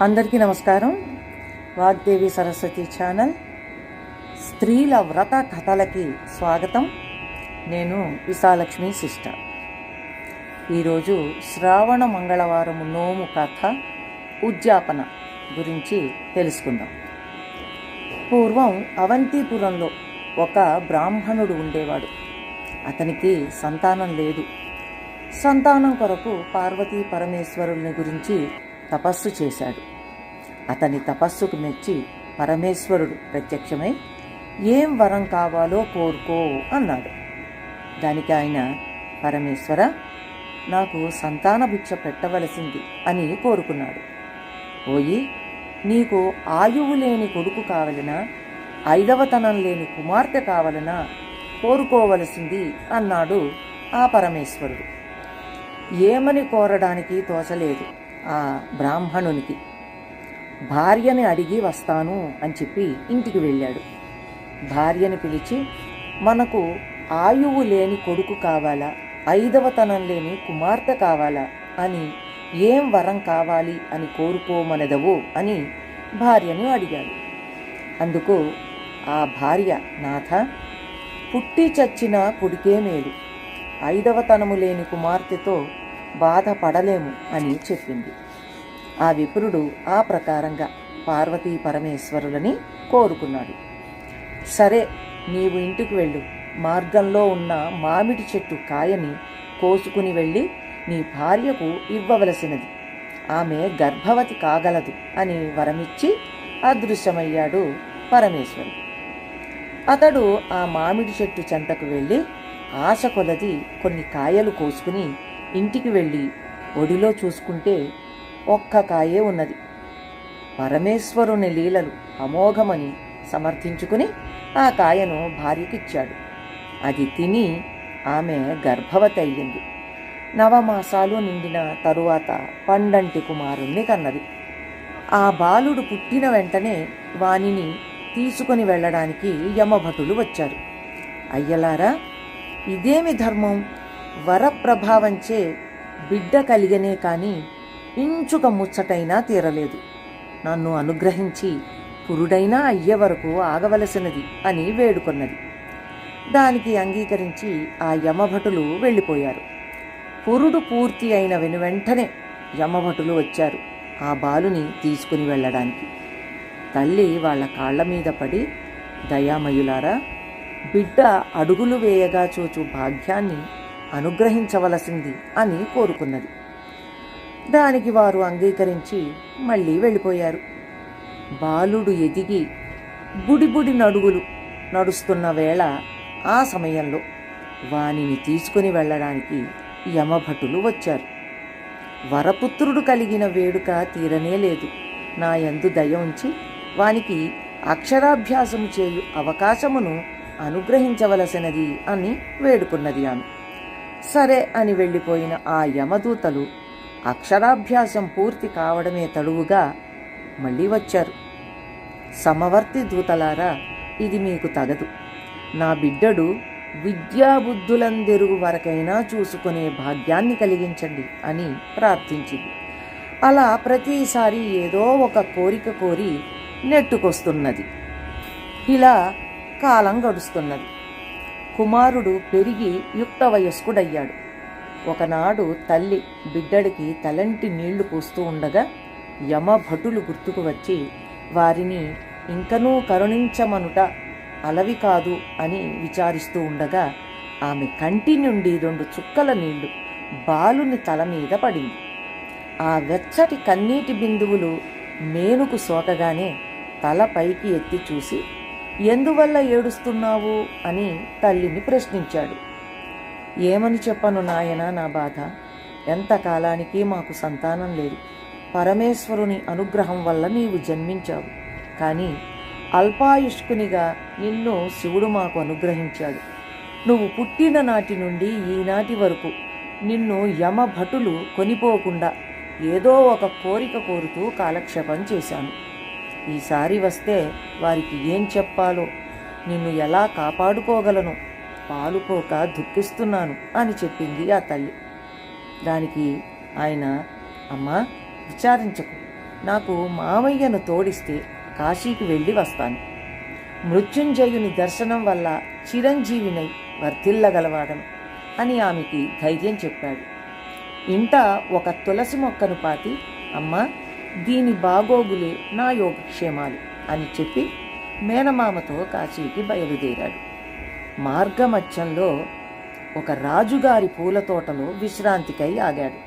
అందరికీ నమస్కారం. వాగ్దేవి సరస్వతి ఛానల్. స్త్రీల వ్రత కథలకి స్వాగతం. నేను విశాలక్ష్మి సిస్టర్. ఈరోజు శ్రావణ మంగళవారం నోము కథ ఉద్యాపన గురించి తెలుసుకుందాం. పూర్వం అవంతిపురంలో ఒక బ్రాహ్మణుడు ఉండేవాడు. అతనికి సంతానం లేదు. సంతానం కొరకు పార్వతీ పరమేశ్వరుని గురించి తపస్సు చేశాడు. అతని తపస్సుకు మెచ్చి పరమేశ్వరుడు ప్రత్యక్షమై ఏం వరం కావాలో కోరుకో అన్నాడు. దానికి ఆయన పరమేశ్వర నాకు సంతాన భిక్ష పెట్టవలసింది అని కోరుకున్నాడు. పోయి నీకు ఆయువు లేని కొడుకు కావలనా? ఐదవతనం లేని కుమార్తె కావలనా? కోరుకోవలసింది అన్నాడు ఆ పరమేశ్వరుడు. ఏమని కోరడానికి తోచలేదు? ఆ బ్రాహ్మణునికి భార్యని అడిగి వస్తాను అని చెప్పి ఇంటికి వెళ్ళాడు. భార్యని పిలిచి మనకు ఆయువు లేని కొడుకు కావాలా? ఐదవతనం లేని కుమార్తె కావాలా? అని ఏం వరం కావాలి? అని కోరుకోమనదవు అని భార్యను అడిగాడు. అందుకు ఆ భార్య నాథ పుట్టి చచ్చిన కొడుకే మేలు. ఐదవతనము లేని కుమార్తెతో బాధపడలేము అని చెప్పింది. ఆ విప్రుడు ఆ ప్రకారంగా పార్వతీ పరమేశ్వరులని కోరుకున్నాడు. సరే నీవు ఇంటికి వెళ్ళు. మార్గంలో ఉన్న మామిడి చెట్టు కాయని కోసుకుని వెళ్ళి నీ భార్యకు ఇవ్వవలసినది. ఆమె గర్భవతి కాగలదు అని వరమిచ్చి అదృశ్యమయ్యాడు పరమేశ్వరుడు. అతడు ఆ మామిడి చెట్టు చెంతకు వెళ్ళి ఆశ కొలది కొన్ని కాయలు కోసుకుని ఇంటికి వెళ్ళి ఒడిలో చూసుకుంటే ఒక్క కాయే ఉన్నది. పరమేశ్వరుని లీలలు అమోఘమని సమర్థించుకుని ఆ కాయను భార్యకిచ్చాడు. అది తిని ఆమె గర్భవతి అయ్యింది. నవమాసాలు నిండిన తరువాత పండంటి కుమారుణ్ణి కన్నది. ఆ బాలుడు పుట్టిన వెంటనే వానిని తీసుకుని వెళ్ళడానికి యమభటులు వచ్చారు. అయ్యలారా ఇదేమి ధర్మం? వరప్రభావంచే బిడ్డ కలిగనే కాని ఇంచుక ముచ్చటైనా తీరలేదు. నన్ను అనుగ్రహించి పురుడైనా అయ్యే వరకు ఆగవలసినది అని వేడుకొన్నది. దానికి అంగీకరించి ఆ యమభటులు వెళ్ళిపోయారు. పురుడు పూర్తి అయిన వెనువెంటనే యమభటులు వచ్చారు ఆ బాలుని తీసుకుని వెళ్ళడానికి. తల్లి వాళ్ళ కాళ్ళ మీద పడి దయామయులారా బిడ్డ అడుగులు వేయగా చూచు భాగ్యాన్ని అనుగ్రహించవలసింది అని కోరుకున్నది. దానికి వారు అంగీకరించి మళ్ళీ వెళ్ళిపోయారు. బాలుడు ఎదిగి బుడిబుడి నడుగులు నడుస్తున్న వేళ ఆ సమయంలో వానిని తీసుకుని వెళ్ళడానికి యమభటులు వచ్చారు. వరపుత్రుడు కలిగిన వేడుక తీరనే లేదు. నా యందు దయ ఉంచి వానికి అక్షరాభ్యాసము చేయు అవకాశమును అనుగ్రహించవలసినది అని వేడుకున్నది ఆమె. సరే అని వెళ్ళిపోయిన ఆ యమదూతలు అక్షరాభ్యాసం పూర్తి కావడమే తడువుగా మళ్ళీ వచ్చారు. సమవర్తి దూతలారా ఇది మీకు తగదు. నా బిడ్డడు విద్యాబుద్ధులందెరుగు వరకైనా చూసుకునే భాగ్యాన్ని కలిగించండి అని ప్రార్థించింది. అలా ప్రతిసారి ఏదో ఒక కోరిక కోరి నెట్టుకొస్తున్నది. ఇలా కాలం గడుస్తున్నది. కుమారుడు పెరిగి యుక్త వయస్కుడయ్యాడు ఒకనాడు తల్లి బిడ్డడికి తలంటి నీళ్ళు పోస్తూ ఉండగా యమభటులు గుర్తుకు వచ్చి వారిని ఇంకనూ కరుణించమనుట అలవి కాదు అని విచారిస్తూ ఉండగా ఆమె కంటి నుండి రెండు చుక్కల నీళ్ళు బాలుని తల మీద పడింది. ఆ వెచ్చటి కన్నీటి బిందువులు మేనుకు సోకగానే తల పైకి ఎత్తి చూసి ఎందువల్ల ఏడుస్తున్నావు అని తల్లిని ప్రశ్నించాడు. ఏమని చెప్పను నాయనా నా బాధ? ఎంతకాలానికి మాకు సంతానం లేదు. పరమేశ్వరుని అనుగ్రహం వల్ల నీవు జన్మించావు. కానీ అల్పాయుష్కునిగా నిన్ను శివుడు మాకు అనుగ్రహించాడు. నువ్వు పుట్టిన నాటి నుండి ఈనాటి వరకు నిన్ను యమభటులు కొనిపోకుండా ఏదో ఒక కోరిక కోరుతూ కాలక్షేపం చేశాను. ఈసారి వస్తే వారికి ఏం చెప్పాలో? నిన్ను ఎలా కాపాడుకోగలను? పాలుపోక దుఃఖిస్తున్నాను అని చెప్పింది ఆ తల్లి. దానికి ఆయన అమ్మా విచారించకు. నాకు మామయ్యను తోడిస్తే కాశీకి వెళ్ళి వస్తాను. మృత్యుంజయుని దర్శనం వల్ల చిరంజీవినై వర్ధిల్లగలవాడను అని ఆమెకి ధైర్యం చెప్పాడు. ఇంట ఒక తులసి మొక్కను పాతి అమ్మా దీని బాగోగులే నా యోగక్షేమాలు అని చెప్పి మేనమామతో కాశీకి బయలుదేరాడు. మార్గమధ్యంలో ఒక రాజుగారి పూల తోటలో విశ్రాంతికై ఆగాడు.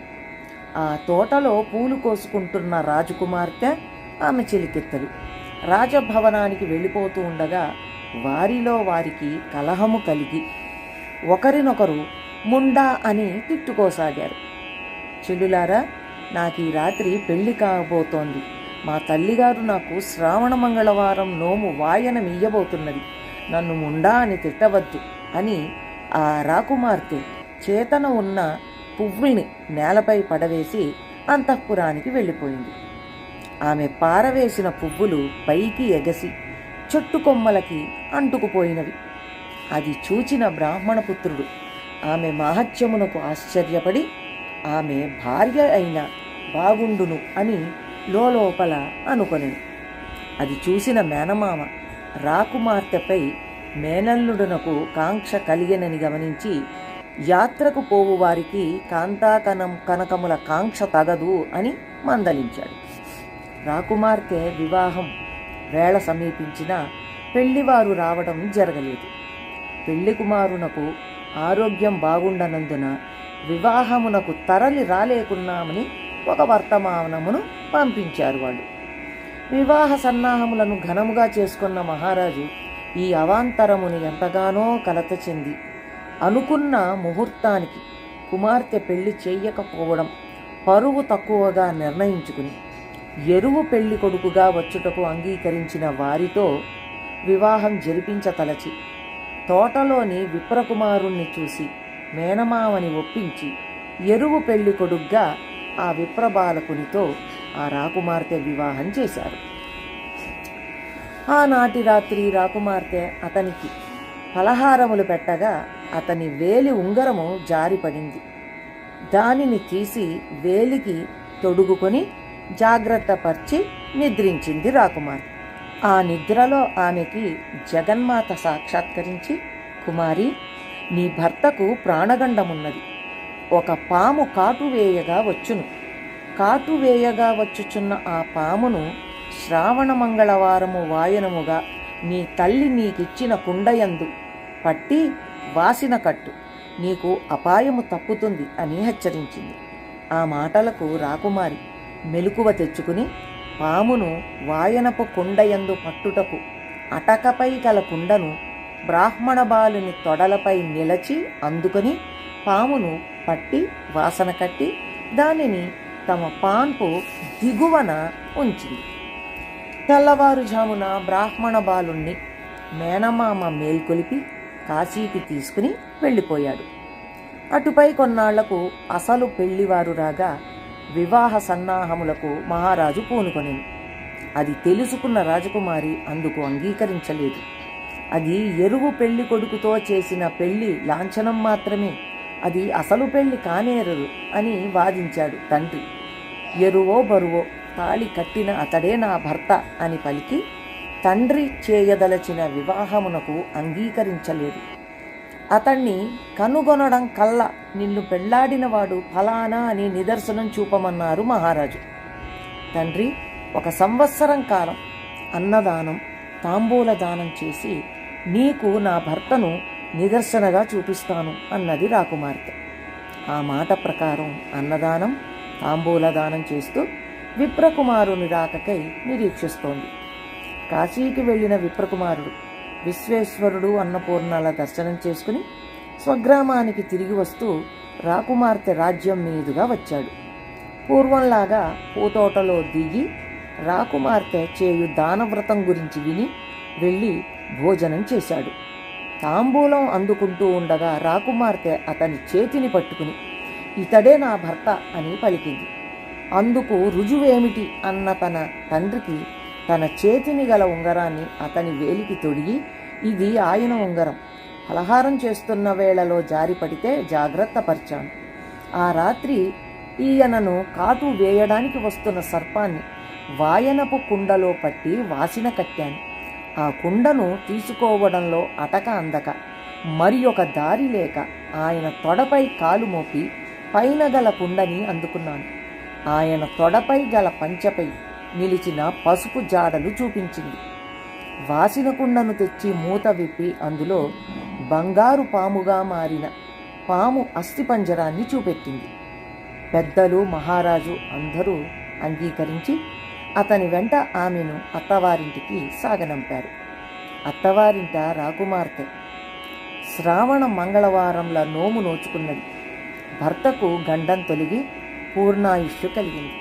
ఆ తోటలో పూలు కోసుకుంటున్న రాజకుమార్తె ఆమె చెలికెత్తలు రాజభవనానికి వెళ్ళిపోతూ ఉండగా వారిలో వారికి కలహము కలిగి ఒకరినొకరు ముండా అని తిట్టుకోసాగారు. చెల్లులారా నాకు ఈ రాత్రి పెళ్ళి కాబోతోంది. మా తల్లిగారు నాకు శ్రావణ మంగళవారం నోము వాయన మీయబోతున్నది నన్ను ముండా అని తిట్టవద్దు అని ఆ రాకుమార్తె చేతన ఉన్న పువ్విని నేలపై పడవేసి అంతఃపురానికి వెళ్ళిపోయింది. ఆమె పారవేసిన పువ్వులు పైకి ఎగసి చెట్టు కొమ్మలకి అంటుకుపోయినవి. అది చూచిన బ్రాహ్మణపుత్రుడు ఆమె మహత్యమునకు ఆశ్చర్యపడి ఆమె భార్య అయిన బాగుండును అని లోపల అనుకొనెను. అది చూసిన మేనమామ రాకుమార్తెపై మేనల్లుడునకు కాంక్ష కలిగెనని గమనించి యాత్రకు పోవు వారికి కాంతాకనం కనకముల కాంక్ష తగదు అని మందలించాడు. రాకుమార్తె వివాహం వేళ సమీపించిన పెళ్ళివారు రావడం జరగలేదు. పెళ్ళి కుమారునకు ఆరోగ్యం బాగుండనందున వివాహమునకు తరలి రాలేకున్నామని ఒక వర్తమానమును పంపించారు వాళ్ళు. వివాహ సన్నాహములను ఘనముగా చేసుకున్న మహారాజు ఈ అవాంతరమును ఎంతగానో కలత చెంది అనుకున్న ముహూర్తానికి కుమార్తె పెళ్ళి చేయకపోవడం పరువు తక్కువగా నిర్ణయించుకుని ఎరువు పెళ్ళి కొడుకుగా వచ్చుటకు అంగీకరించిన వారితో వివాహం జరిపించతలచి తోటలోని విప్రకుమారుణ్ణి చూసి మేనమావని ఒప్పించి ఎరువు పెళ్ళి కొడుగ్గా ఆ విప్రబాలకునితో ఆ రాకుమార్తె వివాహం చేశారు. ఆనాటి రాత్రి రాకుమార్తె అతనికి పలహారములు పెట్టగా అతని వేలి ఉంగరము జారిపడింది. దానిని తీసి వేలికి తొడుగుకొని జాగ్రత్తపరిచి నిద్రించింది రాకుమార్తె. ఆ నిద్రలో ఆమెకి జగన్మాత సాక్షాత్కరించి కుమారి నీ భర్తకు ప్రాణగండమున్నది ఒక పాము కాటు వేయగా వచ్చును. కాటు వేయగా వచ్చుచున్న ఆ పామును శ్రావణ మంగళవారము వాయనముగా నీ తల్లి నీకిచ్చిన కుండయందు పట్టి వాసిన కట్టు. నీకు అపాయము తప్పుతుంది అని హెచ్చరించింది. ఆ మాటలకు రాకుమారి మెలకువ తెచ్చుకుని పామును వాయనపు కుండయందు పట్టుటకు అటకపై గల కుండను బ్రాహ్మణ బాలుని తొడలపై నిలచి అందుకొని పామును పట్టి వాసన కట్టి దానిని తమ పాన్పు దిగువన ఉంచింది. తెల్లవారుజామున బ్రాహ్మణ బాలుణ్ణి మేనమామ మేల్కొలిపి కాశీకి తీసుకుని వెళ్ళిపోయాడు. అటుపై కొన్నాళ్ళకు అసలు పెళ్ళివారు రాగా వివాహ సన్నాహములకు మహారాజు పూనుకొనెను అది తెలుసుకున్న రాజకుమారి అందుకు అంగీకరించలేదు. అది ఎరువు పెళ్ళి కొడుకుతో చేసిన పెళ్ళి లాంఛనం మాత్రమే. అది అసలు పెళ్ళి కానేరదు అని వాదించాడు తండ్రి. ఎరువో బరువో తాళి కట్టిన అతడే నా భర్త అని పలికి తండ్రి చేయదలచిన వివాహమునకు అంగీకరించలేదు. అతణ్ణి కనుగొనడం కల్లా నిన్ను పెళ్ళాడినవాడు ఫలానా అని నిదర్శనం చూపమన్నారు మహారాజు. తండ్రి ఒక సంవత్సరం కాలం అన్నదానం తాంబూల దానం చేసి నీకు నా భర్తను నిదర్శనగా చూపిస్తాను అన్నది రాకుమార్తె. ఆ మాట ప్రకారం అన్నదానం తాంబూలదానం చేస్తూ విప్రకుమారుని రాకకై నిరీక్షిస్తోంది. కాశీకి వెళ్ళిన విప్రకుమారుడు విశ్వేశ్వరుడు అన్నపూర్ణల దర్శనం చేసుకుని స్వగ్రామానికి తిరిగి వస్తూ రాకుమార్తె రాజ్యం మీదుగా వచ్చాడు. పూర్వంలాగా పూతోటలో దిగి రాకుమార్తె చేయు దానవ్రతం గురించి విని వెళ్ళి భోజనం చేశాడు. తాంబూలం అందుకుంటూ ఉండగా రాకుమార్తె అతని చేతిని పట్టుకుని ఇతడే నా భర్త అని పలికింది. అందుకు రుజువేమిటి అన్న తన తండ్రికి తన చేతిని గల ఉంగరాన్ని అతని వేలికి తొడిగి ఇది ఆయన ఉంగరం. ఫలహారం చేస్తున్న వేళలో జారిపడితే జాగ్రత్త పరిచాను. ఆ రాత్రి ఈయనను కాటు వేయడానికి వస్తున్న సర్పాన్ని వాయనపు కుండలో పట్టి వాసిన కట్టాను. ఆ కుండను తీసుకోవడంలో అటక అందక మరి ఒక దారి లేక ఆయన తొడపై కాలు మోపి పైన గల కుండని అందుకున్నాను. ఆయన తొడపై గల పంచపై నిలిచిన పసుపు జాడలు చూపించింది. వాసిన కుండను తెచ్చి మూత విప్పి అందులో బంగారు పాముగా మారిన పాము అస్థిపంజరాన్ని చూపెట్టింది. పెద్దలు మహారాజు అందరూ అంగీకరించి అతని వెంట ఆమెను అత్తవారింటికి సాగనంపారు. అత్తవారింట రాకుమార్తె. శ్రావణ మంగళవారంల నోము నోచుకున్నది. భర్తకు గండం తొలగి పూర్ణాయుష్యు కలిగింది.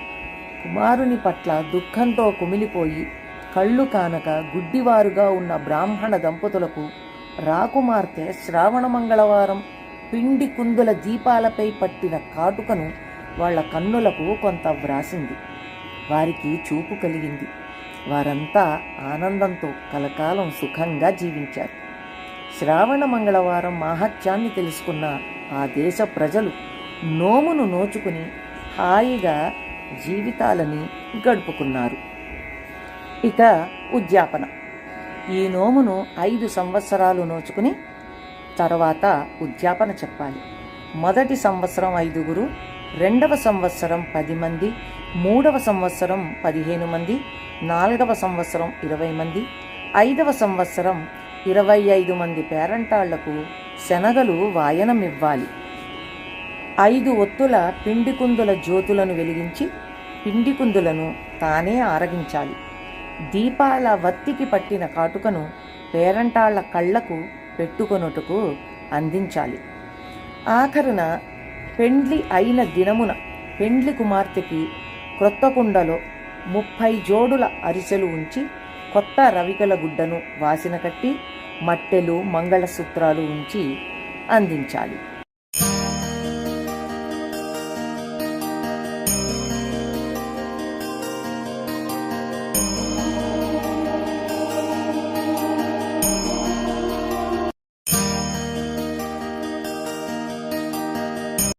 కుమారుని పట్ల దుఃఖంతో కుమిలిపోయి కళ్ళు కానక గుడ్డివారుగా ఉన్న బ్రాహ్మణ దంపతులకు రాకుమార్తె శ్రావణ మంగళవారం పిండి కుందుల దీపాలపై పట్టిన కాటుకను వాళ్ళ కన్నులకు కొంత వ్రాసింది. వారికి చూపు కలిగింది. వారంతా ఆనందంతో కలకాలం సుఖంగా జీవించారు. శ్రావణ మంగళవారం మహత్యాన్ని తెలుసుకున్న ఆ దేశ ప్రజలు నోమును నోచుకుని హాయిగా జీవితాలని గడుపుకున్నారు. ఇక ఉద్యాపన. ఈ నోమును ఐదు సంవత్సరాలు నోచుకుని తర్వాత ఉద్యాపన చెప్పాలి. మొదటి సంవత్సరం ఐదుగురు రెండవ సంవత్సరం పది మంది మూడవ సంవత్సరం పదిహేను మంది నాలుగవ సంవత్సరం ఇరవై మంది ఐదవ సంవత్సరం ఇరవై ఐదు మంది పేరంటాళ్ళకు శనగలు వాయనమివ్వాలి. ఐదు ఒత్తుల పిండి కుందుల జ్యోతులను వెలిగించి పిండి కుందులను తానే ఆరగించాలి. దీపాల వత్తికి పట్టిన కాటుకను పేరంటాళ్ళ కళ్ళకు పెట్టుకొనుటకు అందించాలి. ఆఖరున పెండ్లి అయిన దినమున పెండ్లి కుమార్తెకి క్రొత్త కుండలో ముప్పై జోడుల అరిసెలు ఉంచి కొత్త రవికల గుడ్డను వాసిన కట్టి మట్టెలు మంగళసూత్రాలు ఉంచి అందించాలి.